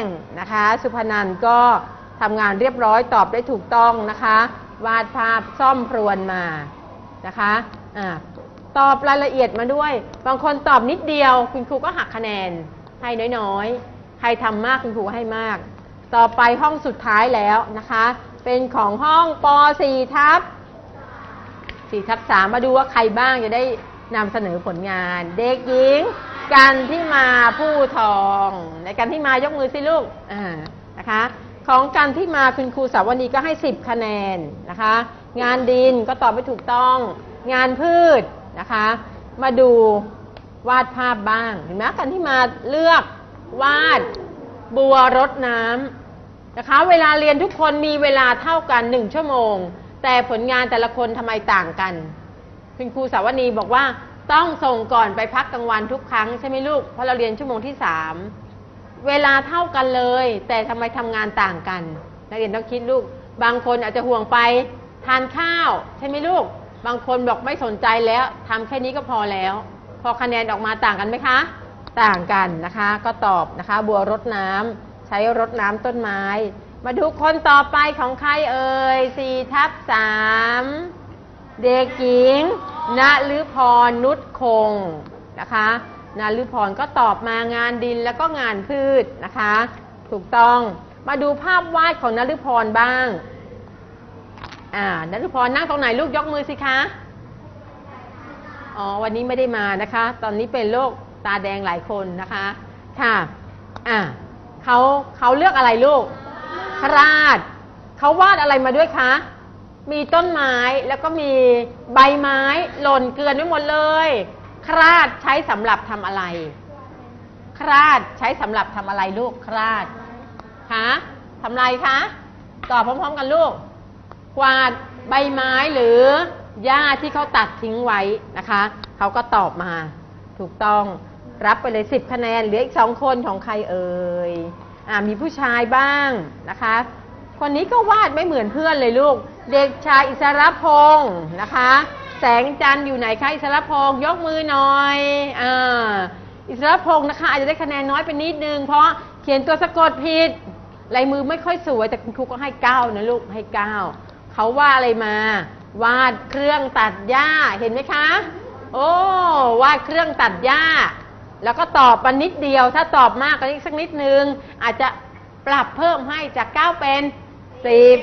งนะคะ สุพนันก็ทำงานเรียบร้อยตอบได้ถูกต้องนะคะ วาดภาพซ่อมพรวนมานะคะอ่าตอบรายละเอียดมาด้วย บางคนตอบนิดเดียว คุณครูก็หักคะแนนให้น้อยๆ ใครทำมากคุณครูให้มาก ต่อไปห้องสุดท้ายแล้วนะคะ เป็นของห้องป .4 ทับ4ทับ3มาดูว่าใครบ้างจะได้นำเสนอผลงาน เด็กหญิง กันที่มาผู้ทอง ในกันที่มายกมือสิลูกอ่านะคะ ของกันที่มาคุณครูสาวนีก็ให้ 10 คะแนนนะคะ งานดินก็ตอบไม่ถูกต้อง งานพืชนะคะ มาดูวาดภาพบ้างเห็นไหมกันที่มาเลือกวาดบัวรดน้ำนะคะ เวลาเรียนทุกคนมีเวลาเท่ากันหนึ่งชั่วโมง แต่ผลงานแต่ละคนทำไมต่างกัน คุณครูสาวนีบอกว่า ต้องส่งก่อนไปพักกลางวันทุกครั้งใช่ไหมลูก เพราะเราเรียนชั่วโมงที่สามเวลาเท่ากันเลย แต่ทำไมทำงานต่างกันนักเรียนต้องคิดลูก บางคนอาจจะห่วงไปทานข้าว ใช่ไหมลูก บางคนบอกไม่สนใจแล้วทำแค่นี้ก็พอแล้ว พอคะแนนออกมาต่างกันไหมคะ ต่างกันนะคะ ก็ตอบนะคะ บัวรดน้ำใช้รดน้ำต้นไม้ มาดูคนต่อไปของใครเอ่ยสี่ทับสาม เด็กหญิงณฤพรนุชคงนะคะณฤพรก็ตอบมางานดินแล้วก็งานพืชนะคะ ถูกต้องมาดูภาพวาดของณฤพรบ้าง อ่านฤพรนั่งตรงไหนลูกยกมือสิคะ อ๋อ วันนี้ไม่ได้มานะคะ ตอนนี้เป็นโรคตาแดงหลายคนนะคะ ค่ะ อ่าเขาเขาเลือกอะไรลูกคราด เขาวาดอะไรมาด้วยคะ มีต้นไม้แล้วก็มีใบไม้หล่นเกลือนไว้หมดเลย คราดใช้สำหรับทำอะไร คราดใช้สำหรับทำอะไรลูกคราดคะทำอะไรคะตอบพร้อมๆกันลูก กวาดใบไม้หรือหญ้าที่เขาตัดทิ้งไว้นะคะ เขาก็ตอบมา ถูกต้องรับไปเลยสิบคะแนนเหลืออีกสองคนของใครเอ่ยอ่ามีผู้ชายบ้างนะคะ คนนี้ก็วาดไม่เหมือนเพื่อนเลยลูก เด็กชายอิสรพงศ์นะคะ แสงจันทร์อยู่ไหนคะอิสรพงศ์ยกมือหน่อยอ่าอิสรพงศ์นะคะอาจจะได้คะแนนน้อยไปนิดนึง เพราะเขียนตัวสะกดผิดลายมือไม่ค่อยสวยแต่คุณครูก็ให้เก้านะลูกให้เก้าเขาว่าอะไรมา วาดเครื่องตัดหญ้าเห็นไหมคะ โอ้วาดเครื่องตัดหญ้า แล้วก็ตอบมานิดเดียว ถ้าตอบมากกว่านี้สักนิดนึง อาจจะปรับเพิ่มให้จากเก้าเป็น สิบ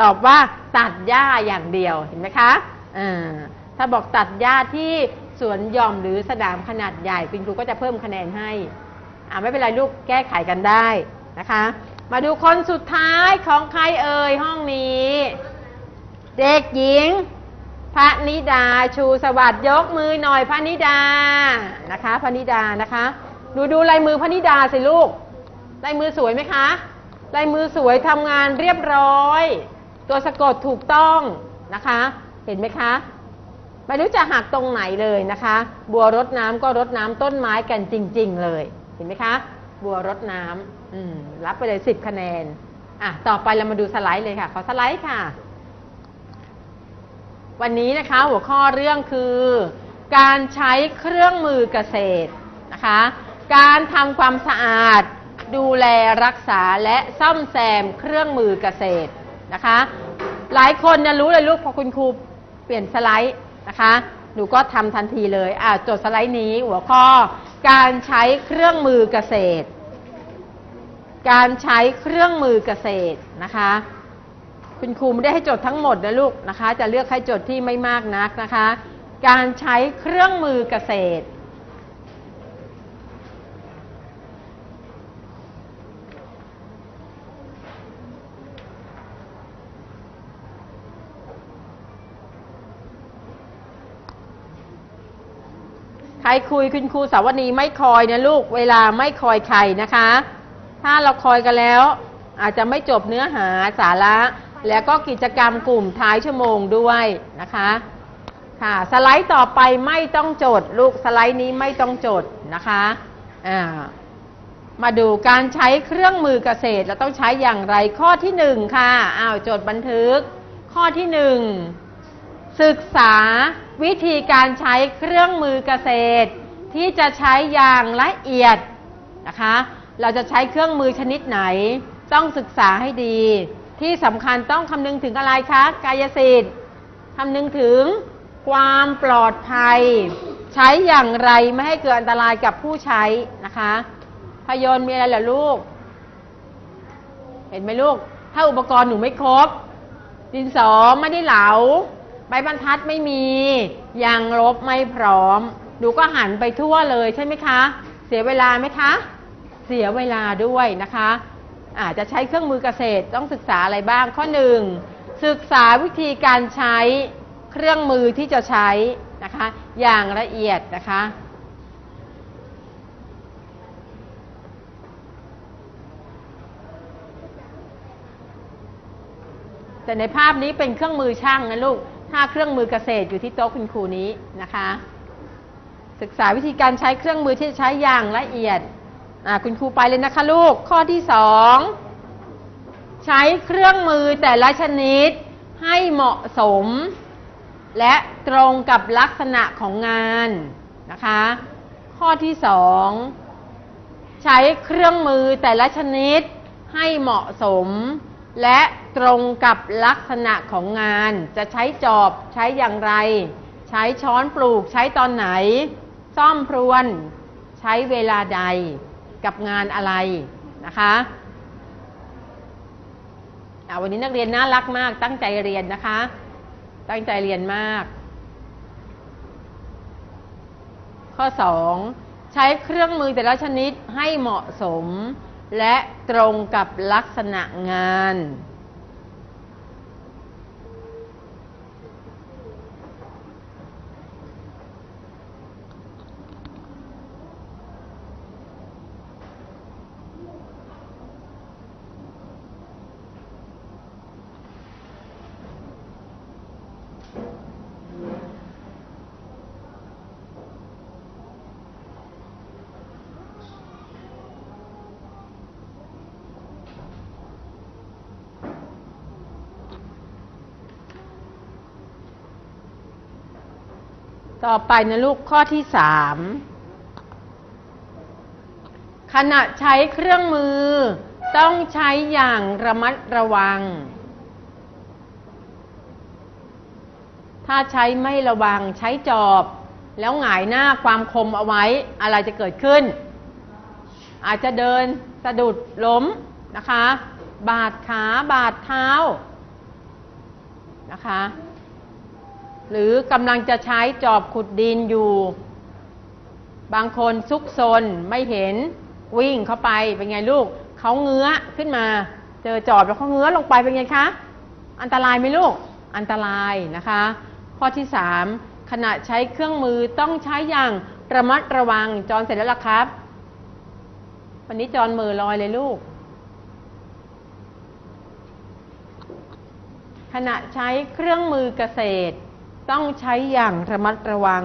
ตอบว่าตัดหญ้าอย่างเดียวเห็นไหมคะอ่าถ้าบอกตัดหญ้าที่สวนหย่อมหรือสนามขนาดใหญ่คุณครูก็จะเพิ่มคะแนนให้อ่าไม่เป็นไรลูกแก้ไขกันได้นะคะ มาดูคนสุดท้ายของใครเอ่ยห้องนี้ เด็กหญิงพระนิดาชูสวัสดิ์ยกมือหน่อยพระนิดานะคะพระนิดานะคะ ดูดูลายมือพระนิดาสิลูกลายมือสวยไหมคะ ลายมือสวยทำงานเรียบร้อย ตัวสะกดถูกต้องนะคะ เห็นไหมคะไม่รู้จะหักตรงไหนเลยนะคะ บัวรดน้ำก็รดน้ำต้นไม้กันจริง ๆ เลย เห็นไหมคะ บัวรดน้ำรับไปเลยสิบคะแนนอะต่อไปเรามาดูสไลด์เลยค่ะ ขอสไลด์ค่ะ วันนี้นะคะหัวข้อเรื่องคือ การใช้เครื่องมือเกษตรนะคะ การทำความสะอาด ดูแลรักษาและซ่อมแซมเครื่องมือเกษตรนะคะ หลายคนจะรู้เลยลูกพอคุณครูเปลี่ยนสไลด์นะคะ หนูก็ทำทันทีเลยอ่าจดสไลด์นี้หัวข้อ การใช้เครื่องมือเกษตร การใช้เครื่องมือเกษตรนะคะ คุณครูไม่ได้ให้จดทั้งหมดนะลูกนะคะ จะเลือกให้จดที่ไม่มากนักนะคะ การใช้เครื่องมือเกษตร ใครคุยคุณครูสาวนีไม่คอยนะลูกเวลาไม่คอยใครนะคะ ถ้าเราคอยกันแล้ว อาจจะไม่จบเนื้อหาสาระ แล้วก็กิจกรรมกลุ่มท้ายชั่วโมงด้วยนะคะค่ะสไลด์ต่อไปไม่ต้องจดลูกสไลด์นี้ไม่ต้องจดนะคะอ่ามาดูการใช้เครื่องมือเกษตรเราต้องใช้อย่างไรข้อที่หนึ่งค่ะอ้าวจดบันทึก ข้อที่หนึ่งศึกษาวิธีการใช้เครื่องมือเกษตร ที่จะใช้อย่างละเอียดนะคะ เราจะใช้เครื่องมือชนิดไหน ต้องศึกษาให้ดี ที่สำคัญต้องคำนึงถึงอะไรคะ กายสิทธิ์คำนึงถึงความปลอดภัย ใช้อย่างไรไม่ให้เกิดอันตรายกับผู้ใช้นะคะ พยนต์มีอะไรเหรอลูก เห็นไหมลูก ถ้าอุปกรณ์หนูไม่ครบ ดินสอไม่ได้เหลา ใบบรรทัดไม่มียางลบไม่พร้อมหนูก็หันไปทั่วเลยใช่ไหมคะ เสียเวลาไหมคะ เสียเวลาด้วยนะคะ อาจจะใช้เครื่องมือเกษตรต้องศึกษาอะไรบ้างข้อหนึ่งศึกษาวิธีการใช้เครื่องมือที่จะใช้นะคะ อย่างละเอียดนะคะแต่ในภาพนี้เป็นเครื่องมือช่างนะลูก ถ้าเครื่องมือเกษตรอยู่ที่โต๊ะคุณครูนี้นะคะ ศึกษาวิธีการใช้เครื่องมือที่จะใช้อย่างละเอียดคุณครูไปเลยนะคะลูก ข้อที่สองใช้เครื่องมือแต่ละชนิดให้เหมาะสม และตรงกับลักษณะของงานนะคะ ข้อที่สองใช้เครื่องมือแต่ละชนิดให้เหมาะสม และตรงกับลักษณะของงาน จะใช้จอบใช้อย่างไร ใช้ช้อนปลูกใช้ตอนไหน ซ่อมพรวน ใช้เวลาใด กับงานอะไรนะคะวันนี้นักเรียนน่ารักมาก ตั้งใจเรียนนะคะ ตั้งใจเรียนมาก ข้อ 2 ใช้เครื่องมือแต่ละชนิดให้เหมาะสม และตรงกับลักษณะงาน ต่อไปนะลูกข้อที่สามขณะใช้เครื่องมือ ต้องใช้อย่างระมัดระวัง ถ้าใช้ไม่ระวังใช้จอบ แล้วหงายหน้าความคมเอาไว้อะไรจะเกิดขึ้น อาจจะเดินสะดุดล้มนะคะ บาดขาบาดเท้านะคะ หรือกำลังจะใช้จอบขุดดินอยู่ บางคนซุกซนไม่เห็นวิ่งเข้าไปเป็นไงลูกเขาเงื้อขึ้นมา เจอจอบแล้วเขาเงื้อลงไปเป็นไงคะ อันตรายไหมลูกอันตรายนะคะ ข้อที่สามขณะใช้เครื่องมือต้องใช้อย่างระมัดระวังจอนเสร็จแล้วล่ะครับ วันนี้จอนมือลอยเลยลูก ขณะใช้เครื่องมือเกษตร ต้องใช้อย่างระมัดระวัง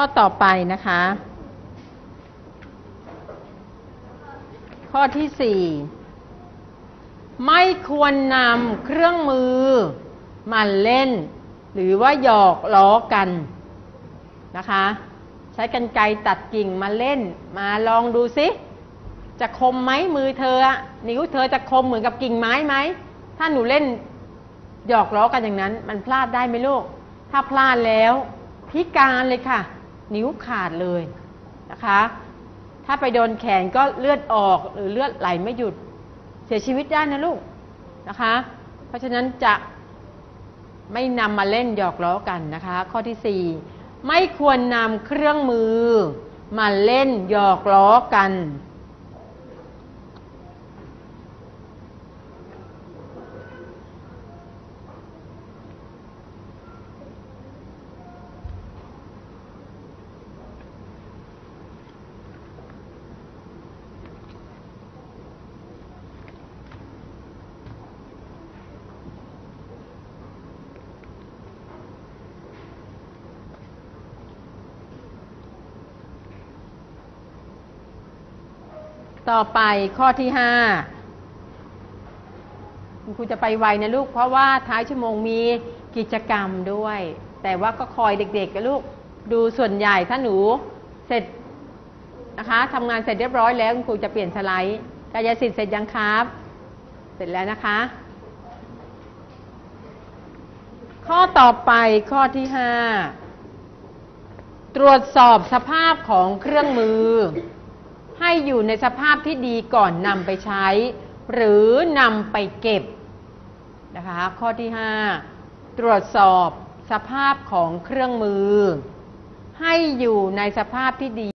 ข้อต่อไปนะคะ ข้อที่สี่ไม่ควรนำเครื่องมือมาเล่น หรือว่าหยอกล้อกันนะคะ ใช้กันไกรตัดกิ่งมาเล่น มาลองดูซิ จะคมไหมมือเธอ นิ้วเธอจะคมเหมือนกับกิ่งไม้ไหม ถ้าหนูเล่นหยอกล้อกันอย่างนั้น มันพลาดได้ไหมลูก ถ้าพลาดแล้วพิการเลยค่ะ นิ้วขาดเลยนะคะ ถ้าไปโดนแขนก็เลือดออกหรือเลือดไหลไม่หยุดเสียชีวิตได้นะลูกนะคะ เพราะฉะนั้นจะไม่นำมาเล่นหยอกล้อกันนะคะ ข้อที่ 4 ไม่ควรนำเครื่องมือมาเล่นหยอกล้อกัน ต่อไปข้อที่ห้าคุณครูจะไปไวนะลูก เพราะว่าท้ายชั่วโมงมีกิจกรรมด้วย แต่ว่าก็คอยเด็กๆกับลูก ดูส่วนใหญ่ถ้าหนูเสร็จนะคะทำงานเสร็จเรียบร้อยแล้วคุณครูจะเปลี่ยนสไลด์กายสิทธิ์เสร็จยังครับ เสร็จแล้วนะคะ ข้อต่อไปข้อที่ห้าตรวจสอบสภาพของเครื่องมือ ให้อยู่ในสภาพที่ดีก่อนนำไปใช้ หรือนำไปเก็บนะคะข้อที่ 5 ตรวจสอบสภาพของเครื่องมือ ให้อยู่ในสภาพที่ดี